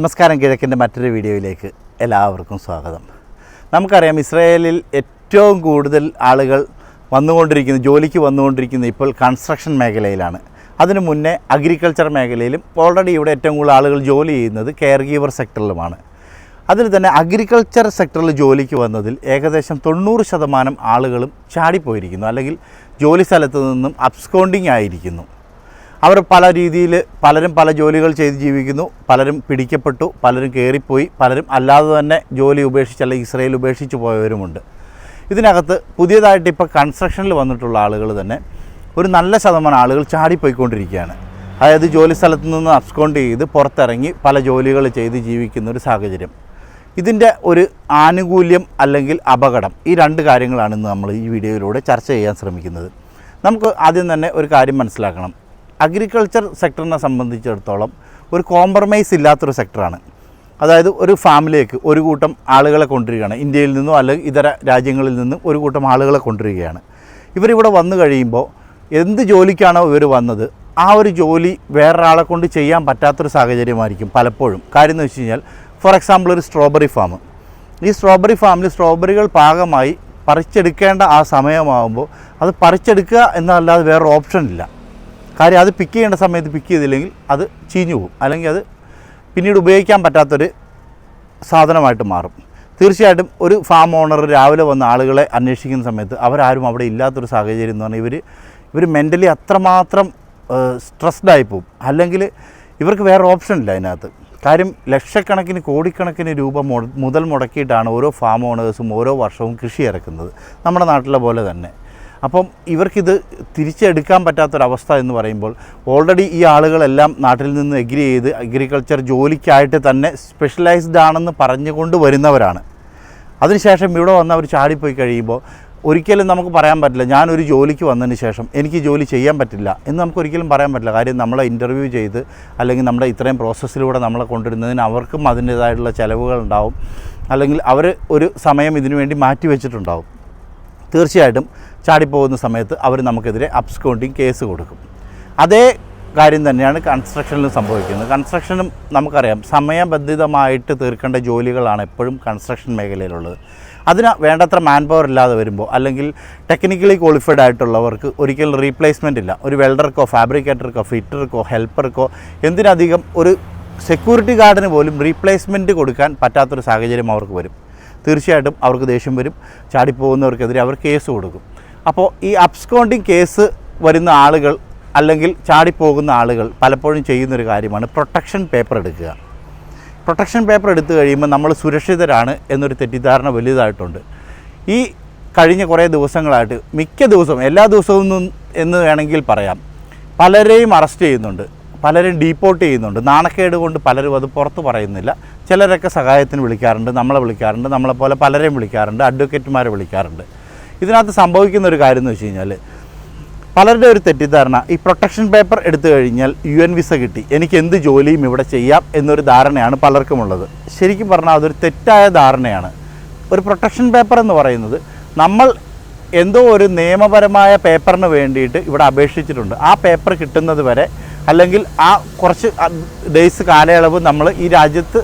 നമസ്കാരം കിഴക്കിന്റെ മറ്റൊരു വീഡിയോയിലേക്ക് എല്ലാവർക്കും സ്വാഗതം. നമുക്കറിയാം ഇസ്രയേലിൽ ഏറ്റവും കൂടുതൽ ആളുകൾ വന്നുകൊണ്ടിരിക്കുന്ന ജോലിക്ക് വന്നുകൊണ്ടിരിക്കുന്ന ഇപ്പോൾ കൺസ്ട്രക്ഷൻ മേഖലയിലാണ്. അതിനു മുന്നേ അഗ്രികൾച്ചർ മേഖലയിലും ഓൾറെഡി ഇവിടെ ഏറ്റവും കൂടുതൽ ആളുകൾ ജോലി ചെയ്യുന്നത് കെയർ ഗീവർ സെക്ടറിലുമാണ് അതിൽ തന്നെ അഗ്രികൾച്ചർ സെക്ടറിൽ ജോലിക്ക് വന്നതിൽ ഏകദേശം തൊണ്ണൂറ് ശതമാനം ആളുകളും ചാടിപ്പോയിരിക്കുന്നു. അല്ലെങ്കിൽ ജോലി സ്ഥലത്ത് നിന്നും അബ്സ്കോണ്ടിങ് ആയിരിക്കുന്നു. അവർ പല രീതിയിൽ പലരും പല ജോലികൾ ചെയ്ത് ജീവിക്കുന്നു. പലരും പിടിക്കപ്പെട്ടു പലരും കയറിപ്പോയി പലരും അല്ലാതെ തന്നെ ജോലി ഉപേക്ഷിച്ച് അല്ലെങ്കിൽ ഇസ്രയേൽ ഉപേക്ഷിച്ച് പോയവരുമുണ്ട്. ഇതിനകത്ത് പുതിയതായിട്ട് ഇപ്പോൾ കൺസ്ട്രക്ഷനിൽ വന്നിട്ടുള്ള ആളുകൾ തന്നെ ഒരു നല്ല ശതമാനം ആളുകൾ ചാടിപ്പോയിക്കൊണ്ടിരിക്കുകയാണ്. അതായത് ജോലി സ്ഥലത്ത് നിന്ന് അബ്സ്കോണ്ട് ചെയ്ത് പുറത്തിറങ്ങി പല ജോലികൾ ചെയ്ത് ജീവിക്കുന്ന ഒരു സാഹചര്യം. ഇതിന്റെ ഒരു ആനുകൂല്യം അല്ലെങ്കിൽ അപകടം ഈ രണ്ട് കാര്യങ്ങളാണ് ഇന്ന് നമ്മൾ ഈ വീഡിയോയിലൂടെ ചർച്ച ചെയ്യാൻ ശ്രമിക്കുന്നത്. നമുക്ക് ആദ്യം തന്നെ ഒരു കാര്യം മനസ്സിലാക്കണം. അഗ്രികൾച്ചർ സെക്ടറിനെ സംബന്ധിച്ചിടത്തോളം ഒരു കോംപ്രമൈസ് ഇല്ലാത്തൊരു സെക്ടറാണ് അതായത് ഒരു ഫാമിലിയേക്ക് ഒരു കൂട്ടം ആളുകളെ കൊണ്ടുവരികയാണ്. ഇന്ത്യയിൽ നിന്നോ അല്ലെങ്കിൽ ഇതര രാജ്യങ്ങളിൽ നിന്നും ഒരു കൂട്ടം ആളുകളെ കൊണ്ടുവരികയാണ്. ഇവരിവിടെ വന്നു കഴിയുമ്പോൾ എന്ത് ജോലിക്കാണോ ഇവർ വന്നത് ആ ഒരു ജോലി വേറൊരാളെ കൊണ്ട് ചെയ്യാൻ പറ്റാത്തൊരു സാഹചര്യമായിരിക്കും പലപ്പോഴും. കാര്യം എന്ന് വെച്ച് കഴിഞ്ഞാൽ ഫോർ എക്സാമ്പിൾ ഒരു സ്ട്രോബെറി ഫാം ഈ സ്ട്രോബെറി ഫാമിൽ സ്ട്രോബെറികൾ പാകമായി പറിച്ചെടുക്കേണ്ട ആ സമയമാകുമ്പോൾ അത് പറിച്ചെടുക്കുക എന്നല്ലാതെ വേറൊരു ഓപ്ഷൻ ഇല്ല. കാര്യം അത് പിക്ക് ചെയ്യേണ്ട സമയത്ത് പിക്ക് ചെയ്തില്ലെങ്കിൽ അത് ചീഞ്ഞു പോകും. അല്ലെങ്കിൽ അത് പിന്നീട് ഉപയോഗിക്കാൻ പറ്റാത്തൊരു സാധനമായിട്ട് മാറും. തീർച്ചയായിട്ടും ഒരു ഫാം ഓണർ രാവിലെ വന്ന ആളുകളെ അന്വേഷിക്കുന്ന സമയത്ത് അവരാരും അവിടെ ഇല്ലാത്തൊരു സാഹചര്യം എന്ന് പറഞ്ഞാൽ ഇവർ ഇവർ മെന്റലി അത്രമാത്രം സ്ട്രെസ്ഡ് ആയി പോകും. അല്ലെങ്കിൽ ഇവർക്ക് വേറെ ഓപ്ഷൻ ഇല്ല അതിനകത്ത്. കാര്യം ലക്ഷക്കണക്കിന് കോടിക്കണക്കിന് രൂപ മുതൽ മുടക്കിയിട്ടാണ് ഓരോ ഫാം ഓണേഴ്സും ഓരോ വർഷവും കൃഷി ഇറക്കുന്നത്. നമ്മുടെ നാട്ടിലെ പോലെ തന്നെ. അപ്പം ഇവർക്കിത് തിരിച്ചെടുക്കാൻ പറ്റാത്തൊരവസ്ഥ എന്ന് പറയുമ്പോൾ ഓൾറെഡി ഈ ആളുകളെല്ലാം നാട്ടിൽ നിന്ന് എഗ്രി ചെയ്ത് അഗ്രികൾച്ചർ ജോലിക്കായിട്ട് തന്നെ സ്പെഷ്യലൈസ്ഡ് ആണെന്ന് പറഞ്ഞുകൊണ്ട് വരുന്നവരാണ്. അതിനുശേഷം ഇവിടെ വന്ന് അവർ ചാടിപ്പോയി കഴിയുമ്പോൾ ഒരിക്കലും നമുക്ക് പറയാൻ പറ്റില്ല ഞാനൊരു ജോലിക്ക് വന്നതിന് ശേഷം എനിക്ക് ജോലി ചെയ്യാൻ പറ്റില്ല എന്ന് നമുക്ക് ഒരിക്കലും പറയാൻ പറ്റില്ല. കാര്യം നമ്മളെ ഇന്റർവ്യൂ ചെയ്ത് അല്ലെങ്കിൽ നമ്മുടെ ഇത്രയും പ്രോസസ്സിലൂടെ നമ്മളെ കൊണ്ടുവരുന്നതിന് അവർക്കും അതിന്റേതായിട്ടുള്ള ചിലവുകൾ ഉണ്ടാവും അല്ലെങ്കിൽ അവർ ഒരു സമയം ഇതിനു വേണ്ടി മാറ്റി വെച്ചിട്ടുണ്ടാവും തീർച്ചയായിട്ടും ചാടിപ്പോകുന്ന സമയത്ത് അവർ നമുക്കെതിരെ അബ്സ്കൗണ്ടിങ് കേസ് കൊടുക്കും. അതേ കാര്യം തന്നെയാണ് കൺസ്ട്രക്ഷനിലും സംഭവിക്കുന്നത്. കൺസ്ട്രക്ഷനും നമുക്കറിയാം സമയബന്ധിതമായിട്ട് തീർക്കേണ്ട ജോലികളാണ് എപ്പോഴും കൺസ്ട്രക്ഷൻ മേഖലയിലുള്ളത്. അതിന് വേണ്ടത്ര മാൻ പവർ ഇല്ലാതെ വരുമ്പോൾ അല്ലെങ്കിൽ ടെക്നിക്കലി ക്വാളിഫൈഡ് ആയിട്ടുള്ളവർക്ക് ഒരിക്കലും റീപ്ലേസ്മെന്റ് ഇല്ല. ഒരു വെൽഡർക്കോ ഫാബ്രിക്കേറ്റർക്കോ ഫിറ്റർക്കോ ഹെൽപ്പർക്കോ എന്തിനധികം ഒരു സെക്യൂരിറ്റി ഗാർഡിന് പോലും റീപ്ലേസ്മെന്റ് കൊടുക്കാൻ പറ്റാത്തൊരു സാഹചര്യം അവർക്ക് വരും. തീർച്ചയായിട്ടും അവർക്ക് ദേഷ്യം വരും. ചാടിപ്പോകുന്നവർക്കെതിരെ അവർ കേസ് കൊടുക്കും. അപ്പോൾ ഈ അബ്സ്കോണ്ടിങ് കേസ് വരുന്ന ആളുകൾ അല്ലെങ്കിൽ ചാടിപ്പോകുന്ന ആളുകൾ പലപ്പോഴും ചെയ്യുന്നൊരു കാര്യമാണ് പ്രൊട്ടക്ഷൻ പേപ്പർ എടുക്കുക. പ്രൊട്ടക്ഷൻ പേപ്പർ എടുത്തു കഴിയുമ്പോൾ നമ്മൾ സുരക്ഷിതരാണ് എന്നൊരു തെറ്റിദ്ധാരണ വലുതായിട്ടുണ്ട്. ഈ കഴിഞ്ഞ കുറേ ദിവസങ്ങളായിട്ട് മിക്ക ദിവസവും എല്ലാ ദിവസവും എന്ന് വേണമെങ്കിൽ പറയാം പലരെയും അറസ്റ്റ് ചെയ്യുന്നുണ്ട് പലരും ഡീപ്പോർട്ട് ചെയ്യുന്നുണ്ട്. നാണക്കേട് കൊണ്ട് പലരും അത് പുറത്ത് പറയുന്നില്ല. ചിലരൊക്കെ സഹായത്തിന് വിളിക്കാറുണ്ട് നമ്മളെ വിളിക്കാറുണ്ട് നമ്മളെപ്പോലെ പലരെയും വിളിക്കാറുണ്ട് അഡ്വക്കേറ്റുമാരെ വിളിക്കാറുണ്ട്. ഇതിനകത്ത് സംഭവിക്കുന്ന ഒരു കാര്യം എന്ന് വെച്ച് കഴിഞ്ഞാൽ പലരുടെ ഒരു തെറ്റിദ്ധാരണ ഈ പ്രൊട്ടക്ഷൻ പേപ്പർ എടുത്തു കഴിഞ്ഞാൽ യു എൻ വിസ കിട്ടി. എനിക്ക് എന്ത് ജോലിയും ഇവിടെ ചെയ്യാം എന്നൊരു ധാരണയാണ് പലർക്കുമുള്ളത്. ശരിക്കും പറഞ്ഞാൽ അതൊരു തെറ്റായ ധാരണയാണ്. ഒരു പ്രൊട്ടക്ഷൻ പേപ്പർ എന്ന് പറയുന്നത് നമ്മൾ എന്തോ ഒരു നിയമപരമായ പേപ്പറിന് വേണ്ടിയിട്ട് ഇവിടെ അപേക്ഷിച്ചിട്ടുണ്ട്. ആ പേപ്പർ കിട്ടുന്നത് വരെ അല്ലെങ്കിൽ ആ കുറച്ച് ഡേയ്സ് കാലയളവ് നമ്മൾ ഈ രാജ്യത്ത്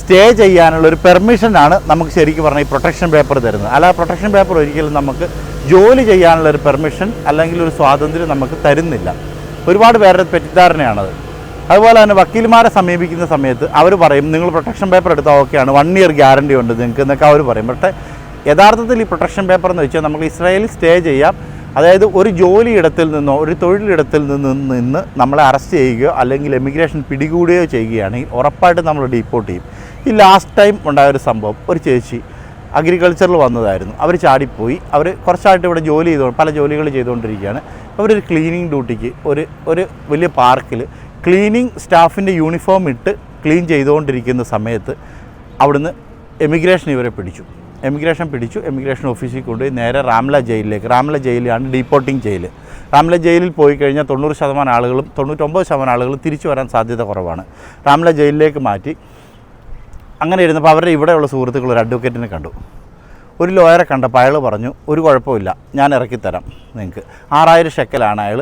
സ്റ്റേ ചെയ്യാനുള്ള ഒരു പെർമിഷനാണ് നമുക്ക് ശരിക്കും പറഞ്ഞാൽ ഈ പ്രൊട്ടക്ഷൻ പേപ്പർ തരുന്നത്. അല്ല പ്രൊട്ടക്ഷൻ പേപ്പർ ഒരിക്കലും നമുക്ക് ജോലി ചെയ്യാനുള്ള ഒരു പെർമിഷൻ അല്ലെങ്കിൽ ഒരു സ്വാതന്ത്ര്യം നമുക്ക് തരുന്നില്ല. ഒരുപാട് പേരുടെ തെറ്റിദ്ധാരണയാണത്. അതുപോലെ തന്നെ വക്കീൽമാരെ സമീപിക്കുന്ന സമയത്ത് അവർ പറയും നിങ്ങൾ പ്രൊട്ടക്ഷൻ പേപ്പർ എടുത്താൽ ഓക്കെയാണ് വൺ ഇയർ ഗ്യാരണ്ടി ഉണ്ട് നിങ്ങൾക്ക് എന്നൊക്കെ അവർ പറയും. പക്ഷേ യഥാർത്ഥത്തിൽ ഈ പ്രൊട്ടക്ഷൻ പേപ്പർ എന്ന് വെച്ചാൽ നമുക്ക് ഇസ്രായേലിൽ സ്റ്റേ ചെയ്യാം. അതായത് ഒരു ജോലിയിടത്തിൽ നിന്നോ ഒരു തൊഴിലിടത്തിൽ നിന്ന് നിന്ന് നമ്മളെ അറസ്റ്റ് ചെയ്യുകയോ അല്ലെങ്കിൽ എമിഗ്രേഷൻ പിടികൂടുകയോ ചെയ്യുകയാണെങ്കിൽ ഉറപ്പായിട്ടും നമ്മൾ ഡീപ്പോർട്ട് ചെയ്യും. ഈ ലാസ്റ്റ് ടൈം ഉണ്ടായ ഒരു സംഭവം ഒരു ചേച്ചി അഗ്രികൾച്ചറിൽ വന്നതായിരുന്നു. അവർ ചാടിപ്പോയി. അവർ കുറച്ചായിട്ട് ഇവിടെ ജോലി ചെയ്തു പല ജോലികൾ ചെയ്തുകൊണ്ടിരിക്കുകയാണ്. അവരൊരു ക്ലീനിങ് ഡ്യൂട്ടിക്ക് ഒരു ഒരു വലിയ പാർക്കിൽ ക്ലീനിങ് സ്റ്റാഫിന്റെ യൂണിഫോം ഇട്ട് ക്ലീൻ ചെയ്തുകൊണ്ടിരിക്കുന്ന സമയത്ത് അവിടുന്ന് എമിഗ്രേഷൻ ഇവരെ പിടിച്ചു. എമിഗ്രേഷൻ പിടിച്ചു. എമിഗ്രേഷൻ ഓഫീസിൽ കൊണ്ടുപോയി നേരെ റാംല ജയിലിലേക്ക്. റാംല ജയിലാണ് ഡീപ്പോർട്ടിംഗ് ജയിൽ. റാംല ജയിലിൽ പോയി കഴിഞ്ഞാൽ തൊണ്ണൂറ് ശതമാനം ആളുകളും തൊണ്ണൂറ്റൊമ്പത് ശതമാനം ആളുകളും തിരിച്ചു വരാൻ സാധ്യത കുറവാണ്. റാംല ജയിലിലേക്ക് മാറ്റി. അങ്ങനെ ഇരുന്നപ്പോൾ അവരുടെ ഇവിടെയുള്ള സുഹൃത്തുക്കൾ ഒരു അഡ്വക്കേറ്റിനെ കണ്ടു. ഒരു ലോയറെ കണ്ടപ്പോൾ അയാൾ പറഞ്ഞു ഒരു കുഴപ്പമില്ല ഞാൻ ഇറക്കിത്തരാം നിങ്ങൾക്ക്. ആറായിരം ഷെക്കലാണ് അയാൾ.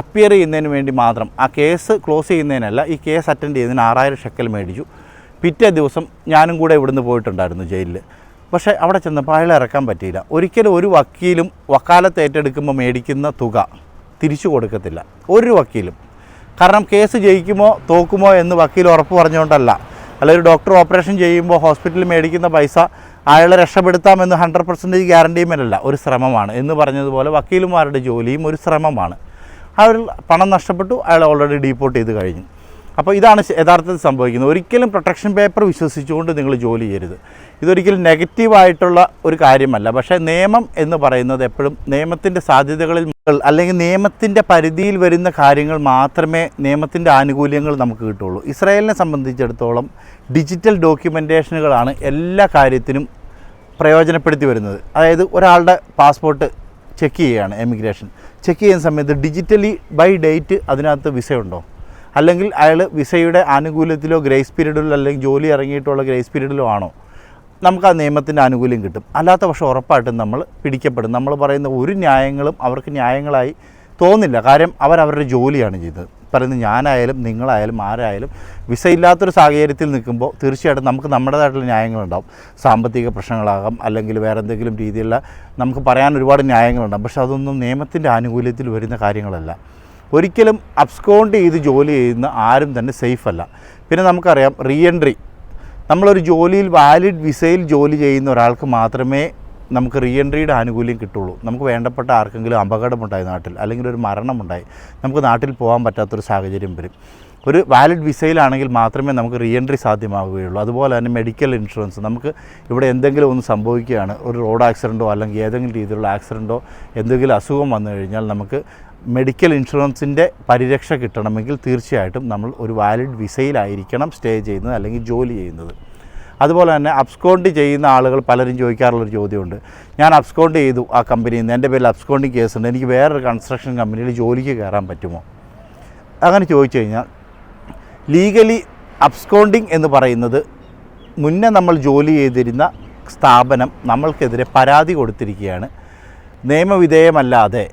അപ്പിയർ ചെയ്യുന്നതിന് വേണ്ടി മാത്രം ആ കേസ് ക്ലോസ് ചെയ്യുന്നതിനല്ല ഈ കേസ് അറ്റൻഡ് ചെയ്യുന്നതിന് ആറായിരം ഷെക്കൽ മേടിച്ചു. പിറ്റേ ദിവസം ഞാനും കൂടെ ഇവിടുന്ന് പോയിട്ടുണ്ടായിരുന്നു ജയിലിൽ. പക്ഷേ അവിടെ ചെന്നപ്പോൾ അയാൾ ഇറക്കാൻ പറ്റിയില്ല. ഒരിക്കലും ഒരു വക്കീലും വക്കാലത്ത് ഏറ്റെടുക്കുമ്പോൾ മേടിക്കുന്ന തുക തിരിച്ചു കൊടുക്കത്തില്ല. ഒരു വക്കീലും. കാരണം കേസ് ജയിക്കുമോ തോക്കുമോ എന്ന് വക്കീൽ ഉറപ്പ് പറഞ്ഞുകൊണ്ടല്ല. അല്ല ഒരു ഡോക്ടർ ഓപ്പറേഷൻ ചെയ്യുമ്പോൾ ഹോസ്പിറ്റലിൽ മേടിക്കുന്ന പൈസ അയാളെ രക്ഷപ്പെടുത്താമെന്ന് ഹൺഡ്രഡ് പെർസെന്റേജ് ഗ്യാരണ്ടിയുമല്ല ഒരു ശ്രമമാണ്. എന്ന് പറഞ്ഞതുപോലെ വക്കീലുമാരുടെ ജോലിയും ഒരു ശ്രമമാണ്. അവർ പണം നഷ്ടപ്പെട്ടു അയാൾ ഓൾറെഡി ഡീപ്പോർട്ട് ചെയ്ത് കഴിഞ്ഞു. അപ്പോൾ ഇതാണ് യഥാർത്ഥത്തിൽ സംഭവിക്കുന്നത്. ഒരിക്കലും പ്രൊട്ടക്ഷൻ പേപ്പർ വിശ്വസിച്ചുകൊണ്ട് നിങ്ങൾ ജോലി ചെയ്യരുത്. ഇതൊരിക്കലും നെഗറ്റീവായിട്ടുള്ള ഒരു കാര്യമല്ല. പക്ഷേ നിയമം എന്ന് പറയുന്നത് എപ്പോഴും നിയമത്തിന്റെ സാധ്യതകളിൽ അല്ലെങ്കിൽ നിയമത്തിന്റെ പരിധിയിൽ വരുന്ന കാര്യങ്ങൾ മാത്രമേ നിയമത്തിന്റെ ആനുകൂല്യങ്ങൾ നമുക്ക് കിട്ടുള്ളൂ ഇസ്രായേലിനെ സംബന്ധിച്ചിടത്തോളം ഡിജിറ്റൽ ഡോക്യുമെന്റേഷനുകളാണ് എല്ലാ കാര്യത്തിനും പ്രയോജനപ്പെടുത്തി വരുന്നത്. അതായത് ഒരാളുടെ പാസ്പോർട്ട് ചെക്ക് ചെയ്യുകയാണ് എമിഗ്രേഷൻ. ചെക്ക് ചെയ്യുന്ന സമയത്ത് ഡിജിറ്റലി ബൈ ഡേറ്റ് അതിനകത്ത് വിസ ഉണ്ടോ അല്ലെങ്കിൽ അയാൾ വിസയുടെ ആനുകൂല്യത്തിലോ ഗ്രേസ് പീരീഡിലോ അല്ലെങ്കിൽ ജോലി ഇറങ്ങിയിട്ടുള്ള ഗ്രേസ് പീരീഡിലോ ആണോ? നമുക്ക് ആ നിയമത്തിന്റെ ആനുകൂല്യം കിട്ടും. അല്ലാത്ത പക്ഷേ ഉറപ്പായിട്ടും നമ്മൾ പിടിക്കപ്പെടും. നമ്മൾ പറയുന്ന ഒരു ന്യായങ്ങളും അവർക്ക് ന്യായങ്ങളായി തോന്നില്ല. കാര്യം അവരവരുടെ ജോലിയാണ് ചെയ്തത്. പറയുന്നത് ഞാനായാലും നിങ്ങളായാലും ആരായാലും വിസ ഇല്ലാത്തൊരു സാഹചര്യത്തിൽ നിൽക്കുമ്പോൾ തീർച്ചയായിട്ടും നമുക്ക് നമ്മുടേതായിട്ടുള്ള ന്യായങ്ങളുണ്ടാവും. സാമ്പത്തിക പ്രശ്നങ്ങളാകാം അല്ലെങ്കിൽ വേറെ എന്തെങ്കിലും രീതിയിലുള്ള നമുക്ക് പറയാൻ ഒരുപാട് ന്യായങ്ങളുണ്ടാകും പക്ഷെ അതൊന്നും നിയമത്തിന്റെ ആനുകൂല്യത്തിൽ വരുന്ന കാര്യങ്ങളല്ല. ഒരിക്കലും അബ്സ്കോണ്ട് ചെയ്ത് ജോലി ചെയ്യുന്ന ആരും തന്നെ സേഫ് അല്ല പിന്നെ നമുക്കറിയാം റീ എൻട്രി നമ്മളൊരു ജോലിയിൽ വാലിഡ് വിസയിൽ ജോലി ചെയ്യുന്ന ഒരാൾക്ക് മാത്രമേ നമുക്ക് റീ എൻട്രിയുടെ ആനുകൂല്യം കിട്ടുള്ളൂ. നമുക്ക് വേണ്ടപ്പെട്ട ആർക്കെങ്കിലും അപകടമുണ്ടായി നാട്ടിൽ അല്ലെങ്കിൽ ഒരു മരണമുണ്ടായി നമുക്ക് നാട്ടിൽ പോകാൻ പറ്റാത്തൊരു സാഹചര്യം വരും. ഒരു വാലിഡ് വിസയിലാണെങ്കിൽ മാത്രമേ നമുക്ക് റീ എൻട്രി സാധ്യമാവുകയുള്ളൂ. അതുപോലെ തന്നെ മെഡിക്കൽ ഇൻഷുറൻസ് നമുക്ക് ഇവിടെ എന്തെങ്കിലും ഒന്ന് സംഭവിക്കുകയാണ് ഒരു റോഡ് ആക്സിഡന്റോ അല്ലെങ്കിൽ ഏതെങ്കിലും രീതിയിലുള്ള ആക്സിഡന്റോ എന്തെങ്കിലും അസുഖം വന്നു കഴിഞ്ഞാൽ നമുക്ക് മെഡിക്കൽ ഇൻഷുറൻസിന്റെ പരിരക്ഷ കിട്ടണമെങ്കിൽ തീർച്ചയായിട്ടും നമ്മൾ ഒരു വാലിഡ് വിസയിലായിരിക്കണം സ്റ്റേ ചെയ്യുന്നത് അല്ലെങ്കിൽ ജോലി ചെയ്യുന്നത്. അതുപോലെ തന്നെ അബ്സ്കോണ്ട് ചെയ്യുന്ന ആളുകൾ പലരും ചോദിക്കാറുള്ളൊരു ചോദ്യമുണ്ട്. ഞാൻ അബ്സ്കോണ്ട് ചെയ്തു ആ കമ്പനിയിൽ നിന്ന് എന്റെ പേരിൽ അബ്സ്കോണ്ടിങ് കേസുണ്ട് എനിക്ക് വേറൊരു കൺസ്ട്രക്ഷൻ കമ്പനിയിൽ ജോലിക്ക് കയറാൻ പറ്റുമോ? അങ്ങനെ ചോദിച്ചു കഴിഞ്ഞാൽ ലീഗലി അബ്സ്കോണ്ടിങ് എന്ന് പറയുന്നത് മുന്നേ നമ്മൾ ജോലി ചെയ്തിരുന്ന സ്ഥാപനം നമ്മൾക്കെതിരെ പരാതി കൊടുത്തിരിക്കുകയാണ്. നിയമവിധേയമല്ലാതെ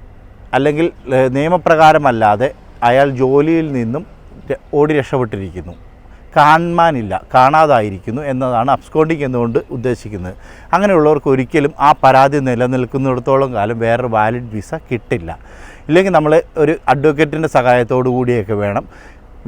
അല്ലെങ്കിൽ നിയമപ്രകാരമല്ലാതെ അയാൾ ജോലിയിൽ നിന്നും ഓടി രക്ഷപ്പെട്ടിരിക്കുന്നു. കാണാനില്ല കാണാതായിരിക്കുന്നു എന്നതാണ് അബ്സ്കോണ്ടിങ് എന്നുകൊണ്ട് ഉദ്ദേശിക്കുന്നത്. അങ്ങനെയുള്ളവർക്ക് ഒരിക്കലും ആ പരാതി നിലനിൽക്കുന്നിടത്തോളം കാലം വേറൊരു വാലിഡ് വിസ കിട്ടില്ല. ഇല്ലെങ്കിൽ നമ്മൾ ഒരു അഡ്വക്കേറ്റിന്റെ സഹായത്തോടു കൂടിയൊക്കെ വേണം.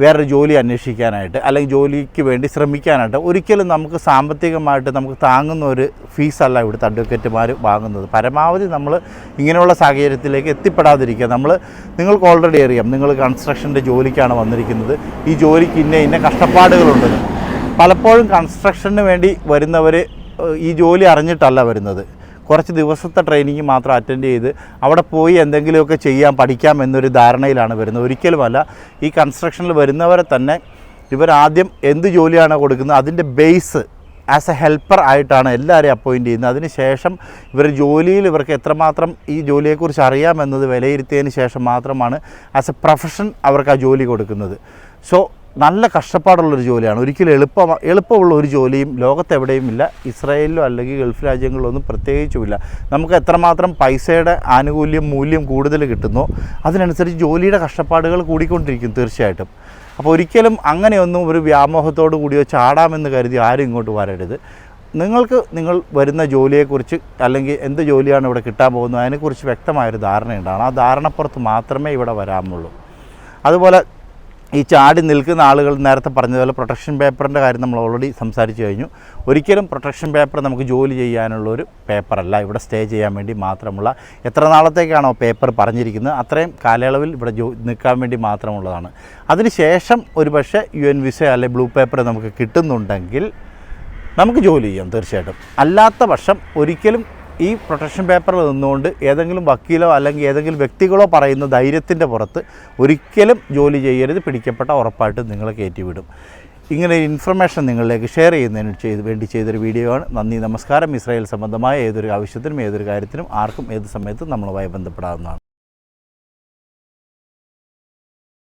വേറൊരു ജോലി അന്വേഷിക്കാനായിട്ട് അല്ലെങ്കിൽ ജോലിക്ക് വേണ്ടി ശ്രമിക്കാനായിട്ട് ഒരിക്കലും നമുക്ക് സാമ്പത്തികമായിട്ട് നമുക്ക് താങ്ങുന്ന ഒരു ഫീസല്ല ഇവിടുത്തെ അഡ്വക്കേറ്റുമാർ വാങ്ങുന്നത്. പരമാവധി നമ്മൾ ഇങ്ങനെയുള്ള സാഹചര്യത്തിലേക്ക് എത്തിപ്പെടാതിരിക്കുക. നമ്മൾ നിങ്ങൾക്ക് ഓൾറെഡി അറിയാം നിങ്ങൾ കൺസ്ട്രക്ഷന്റെ ജോലിക്കാണ് വന്നിരിക്കുന്നത്. ഈ ജോലിക്ക് ഇന്ന ഇന്ന കഷ്ടപ്പാടുകളുണ്ടെന്ന് പലപ്പോഴും കൺസ്ട്രക്ഷന് വേണ്ടി വരുന്നവർ ഈ ജോലി അറിഞ്ഞിട്ടല്ല വരുന്നത്. കുറച്ച് ദിവസത്തെ ട്രെയിനിങ് മാത്രം അറ്റൻഡ് ചെയ്ത് അവിടെ പോയി എന്തെങ്കിലുമൊക്കെ ചെയ്യാൻ പഠിക്കാം എന്നൊരു ധാരണയിലാണ് വരുന്നത്. ഒരിക്കലുമല്ല ഈ കൺസ്ട്രക്ഷനിൽ വരുന്നവരെ തന്നെ ഇവരാദ്യം എന്ത് ജോലിയാണ് കൊടുക്കുന്നത് അതിന്റെ ബേസ് ആസ് എ ഹെൽപ്പർ ആയിട്ടാണ് എല്ലാവരെയും അപ്പോയിന്റ് ചെയ്യുന്നത്. അതിനുശേഷം ഇവർ ജോലിയിൽ ഇവർക്ക് എത്രമാത്രം ഈ ജോലിയെക്കുറിച്ച് അറിയാമെന്നത് വിലയിരുത്തിയതിന് ശേഷം മാത്രമാണ് ആസ് എ പ്രൊഫഷൻ അവർക്ക് ആ ജോലി കൊടുക്കുന്നത്. സോ നല്ല കഷ്ടപ്പാടുള്ളൊരു ജോലിയാണ്. ഒരിക്കലും എളുപ്പ എളുപ്പമുള്ള ഒരു ജോലിയും ലോകത്തെവിടെയും ഇല്ല. ഇസ്രായേലിലോ അല്ലെങ്കിൽ ഗൾഫ് രാജ്യങ്ങളിലോ ഒന്നും പ്രത്യേകിച്ചുമില്ല. നമുക്ക് എത്രമാത്രം പൈസയുടെ ആനുകൂല്യം മൂല്യം കൂടുതൽ കിട്ടുന്നോ അതിനനുസരിച്ച് ജോലിയുടെ കഷ്ടപ്പാടുകൾ കൂടിക്കൊണ്ടിരിക്കും തീർച്ചയായിട്ടും. അപ്പോൾ ഒരിക്കലും അങ്ങനെയൊന്നും ഒരു വ്യാമോഹത്തോടു കൂടിയോ ചാടാമെന്ന് കരുതി ആരും ഇങ്ങോട്ട് വരരുത്. നിങ്ങൾക്ക് നിങ്ങൾ വരുന്ന ജോലിയെക്കുറിച്ച് അല്ലെങ്കിൽ എന്ത് ജോലിയാണ് ഇവിടെ കിട്ടാൻ പോകുന്നത് അതിനെക്കുറിച്ച് വ്യക്തമായൊരു ധാരണയുണ്ടാണ് ആ ധാരണപ്പുറത്ത് മാത്രമേ ഇവിടെ വരാമുള്ളൂ അതുപോലെ ഈ ചാടി നിൽക്കുന്ന ആളുകൾ നേരത്തെ പറഞ്ഞതുപോലെ പ്രൊട്ടക്ഷൻ പേപ്പറിന്റെ കാര്യം നമ്മൾ ഓൾറെഡി സംസാരിച്ചു കഴിഞ്ഞു. ഒരിക്കലും പ്രൊട്ടക്ഷൻ പേപ്പർ നമുക്ക് ജോലി ചെയ്യാനുള്ളൊരു പേപ്പറല്ല. ഇവിടെ സ്റ്റേ ചെയ്യാൻ വേണ്ടി മാത്രമുള്ള എത്ര നാളത്തേക്കാണോ പേപ്പർ പറഞ്ഞിരിക്കുന്നത് അത്രയും കാലയളവിൽ ഇവിടെ ജോ നിൽക്കാൻ വേണ്ടി മാത്രമുള്ളതാണ്. അതിനുശേഷം ഒരു പക്ഷേ യു എൻ വിസ അല്ലെ ബ്ലൂ പേപ്പർ നമുക്ക് കിട്ടുന്നുണ്ടെങ്കിൽ നമുക്ക് ജോലി ചെയ്യാം തീർച്ചയായിട്ടും. അല്ലാത്ത പക്ഷം ഒരിക്കലും ഈ പ്രൊട്ടക്ഷൻ പേപ്പറിൽ നിന്നുകൊണ്ട് ഏതെങ്കിലും വക്കീലോ അല്ലെങ്കിൽ ഏതെങ്കിലും വ്യക്തികളോ പറയുന്ന ധൈര്യത്തിന്റെ പുറത്ത് ഒരിക്കലും ജോലി ചെയ്യരുത് പിടിക്കപ്പെട്ട ഉറപ്പായിട്ടും നിങ്ങളെ കയറ്റിവിടും. ഇങ്ങനെ ഒരു ഇൻഫർമേഷൻ നിങ്ങളിലേക്ക് ഷെയർ ചെയ്യുന്നതിന് ചെയ്ത് വേണ്ടി ചെയ്തൊരു വീഡിയോ ആണ്. നന്ദി നമസ്കാരം. ഇസ്രായേൽ സംബന്ധമായ ഏതൊരു ആവശ്യത്തിനും ഏതൊരു കാര്യത്തിനും ആർക്കും ഏത് സമയത്തും നമ്മളുമായി ബന്ധപ്പെടാവുന്നതാണ്.